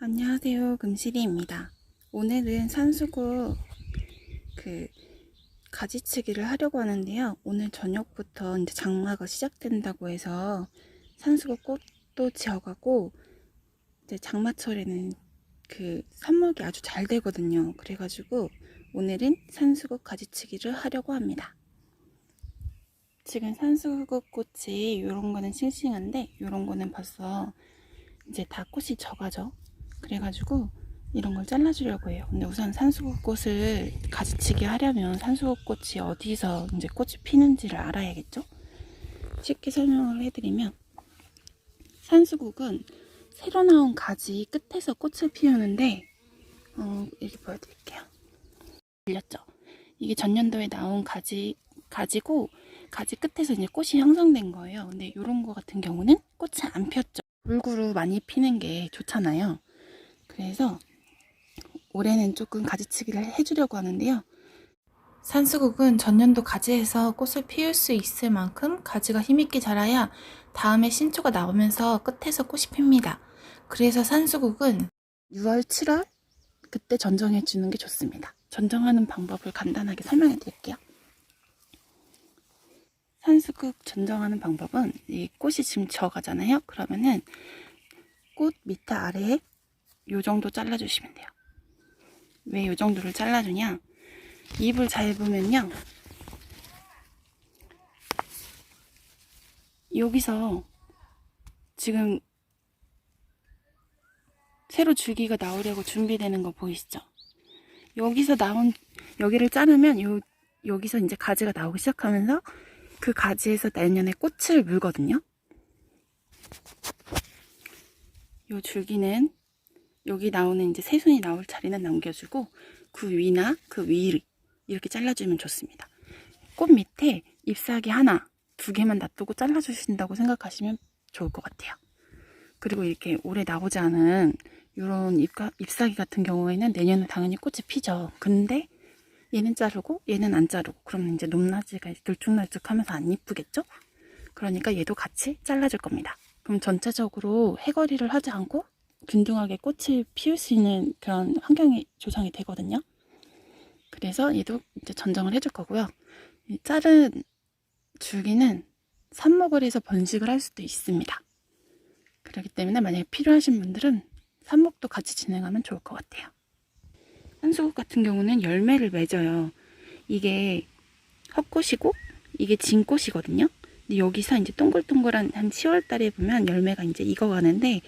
안녕하세요. 금실이입니다. 오늘은 산수국 그 가지치기를 하려고 하는데요. 오늘 저녁부터 이제 장마가 시작된다고 해서 산수국 꽃도 지어가고 이제 장마철에는 그 선목이 아주 잘 되거든요. 그래가지고 오늘은 산수국 가지치기를 하려고 합니다. 지금 산수국 꽃이 이런 거는 싱싱한데 이런 거는 벌써 이제 다 꽃이 져가죠. 그래가지고 이런 걸 잘라주려고 해요. 근데 우선 산수국 꽃을 가지치기 하려면 산수국 꽃이 어디서 이제 꽃이 피는지를 알아야겠죠? 쉽게 설명을 해드리면 산수국은 새로 나온 가지 끝에서 꽃을 피우는데 어, 이렇게 보여드릴게요. 들렸죠? 이게 전년도에 나온 가지 가지고 가지 끝에서 이제 꽃이 형성된 거예요. 근데 이런 거 같은 경우는 꽃이 안 폈죠. 골고루 많이 피는 게 좋잖아요. 그래서 올해는 조금 가지치기를 해주려고 하는데요. 산수국은 전년도 가지에서 꽃을 피울 수 있을 만큼 가지가 힘있게 자라야 다음에 신초가 나오면서 끝에서 꽃이 핍니다. 그래서 산수국은 6월, 7월 그때 전정해 주는 게 좋습니다. 전정하는 방법을 간단하게 설명해 드릴게요. 산수국 전정하는 방법은 이 꽃이 지금 져가잖아요. 그러면은 꽃 밑에 아래에 요 정도 잘라주시면 돼요. 왜 요 정도를 잘라주냐? 잎을 잘 보면요. 여기서 지금 새로 줄기가 나오려고 준비되는 거 보이시죠? 여기서 나온 여기를 자르면 요 여기서 이제 가지가 나오기 시작하면서 그 가지에서 내년에 꽃을 물거든요. 요 줄기는 여기 나오는 이제 새순이 나올 자리는 남겨주고 그 위나 그 위를 이렇게 잘라주면 좋습니다. 꽃 밑에 잎사귀 하나, 두 개만 놔두고 잘라주신다고 생각하시면 좋을 것 같아요. 그리고 이렇게 오래 나오지 않은 이런 잎사귀 같은 경우에는 내년에 당연히 꽃이 피죠. 근데 얘는 자르고 얘는 안 자르고 그러면 이제 높낮이가 들쭉날쭉 하면서 안 이쁘겠죠? 그러니까 얘도 같이 잘라줄 겁니다. 그럼 전체적으로 해거리를 하지 않고 균등하게 꽃을 피울 수 있는 그런 환경이 조성이 되거든요. 그래서 얘도 이제 전정을 해줄 거고요. 이 자른 줄기는 삽목을 해서 번식을 할 수도 있습니다. 그렇기 때문에 만약에 필요하신 분들은 삽목도 같이 진행하면 좋을 것 같아요. 한수국 같은 경우는 열매를 맺어요. 이게 헛꽃이고 이게 진꽃이거든요. 근데 여기서 이제 동글동글한 한 10월 달에 보면 열매가 이제 익어가는데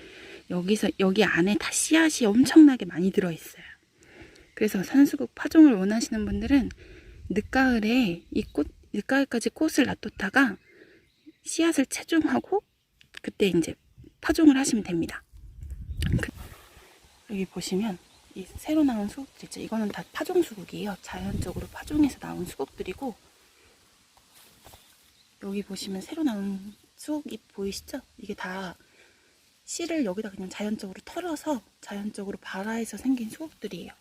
여기서 여기 안에 다 씨앗이 엄청나게 많이 들어 있어요. 그래서 산수국 파종을 원하시는 분들은 늦가을에 이 꽃, 늦가을까지 꽃을 놔뒀다가 씨앗을 체중하고 그때 이제 파종을 하시면 됩니다. 그- 여기 보시면 이 새로 나온 수국들 있죠. 이거는 다 파종 수국이에요. 자연적으로 파종해서 나온 수국들이고 여기 보시면 새로 나온 수국잎 보이시죠? 이게 다 씨를 여기다 그냥 자연적으로 털어서 자연적으로 발화해서 생긴 수국들이에요.